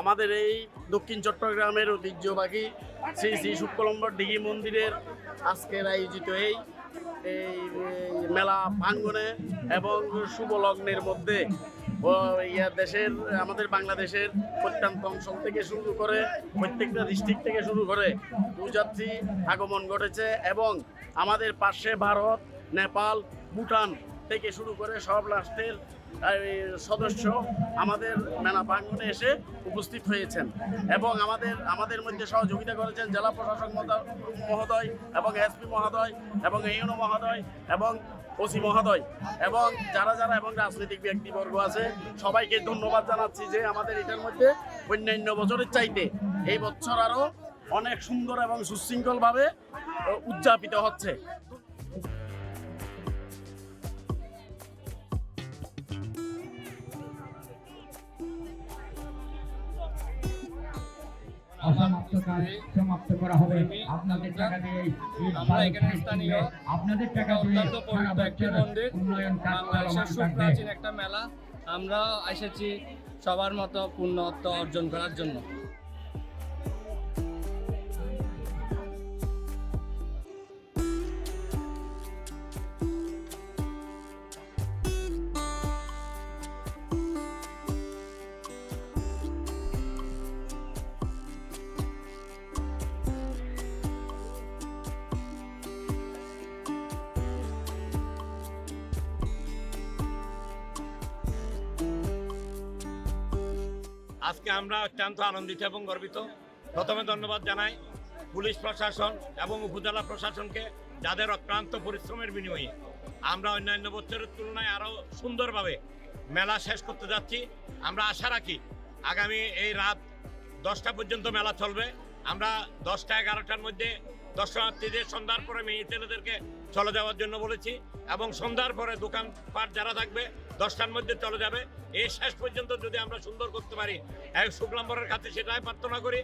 আমাদের এই দক্ষিণ চট্টগ্রামের ঐতিহ্যবাহী শ্রী শ্রী শুক্লম্বর দিঘি মন্দিরের আজকের আয়োজিত এই এই মেলা প্রাঙ্গনে এবং শুভ লগ্নের মধ্যে ইয়া দেশের, আমাদের বাংলাদেশের প্রত্যন্ত অঞ্চল থেকে শুরু করে প্রত্যেকটা ডিস্ট্রিক্ট থেকে শুরু করে ভূযাত্রী আগমন ঘটেছে এবং আমাদের পাশে ভারত, নেপাল, ভুটান থেকে শুরু করে সব রাষ্ট্রের সদস্য আমাদের মেলা প্রাঙ্গনে এসে উপস্থিত হয়েছেন এবং আমাদের আমাদের মধ্যে সহযোগিতা করেছেন জেলা প্রশাসক মহোদয়- মহোদয় এবং এসপি মহোদয় এবং ইউনো মহোদয় এবং ওসি মহোদয় এবং যারা যারা এবং রাজনৈতিক ব্যক্তিবর্গ আছে, সবাইকে ধন্যবাদ জানাচ্ছি যে আমাদের এটার মধ্যে অন্যান্য বছরের চাইতে এই বছর আরও অনেক সুন্দর এবং সুশৃঙ্খলভাবে উদযাপিত হচ্ছে। অসমাপ্ত সমাপ্ত করা হবে। আপনাদের টাকা দিয়ে আমরা এখানে স্থানীয় আপনাদের টাকা এটা দিয়ে সারা বছর মন্দির উন্নয়ন কাজ বাংলাদেশের চলমান একটা মেলা। আমরা এসেছি সবার মতো পূর্ণত্ব অর্জন করার জন্য। আজকে আমরা অত্যন্ত আনন্দিত এবং গর্বিত। প্রথমে ধন্যবাদ জানাই পুলিশ প্রশাসন এবং উপজেলা প্রশাসনকে, যাদের অক্লান্ত পরিশ্রমের বিনিময়ে আমরা অন্যান্য বছরের তুলনায় আরও সুন্দরভাবে মেলা শেষ করতে যাচ্ছি। আমরা আশা রাখি আগামী এই রাত দশটা পর্যন্ত মেলা চলবে। আমরা দশটা এগারোটার মধ্যে দর্শনার্থীদের সন্ধ্যার পরে মেয়ে ছেলেদেরকে চলে যাওয়ার জন্য বলেছি এবং সন্ধ্যার পরে দোকান পাট যারা থাকবে, দশটার মধ্যে চলে যাবে। এই শেষ পর্যন্ত যদি আমরা সুন্দর করতে পারি, এক শুক্লাম্বরের কাছে সেটাই প্রার্থনা করি।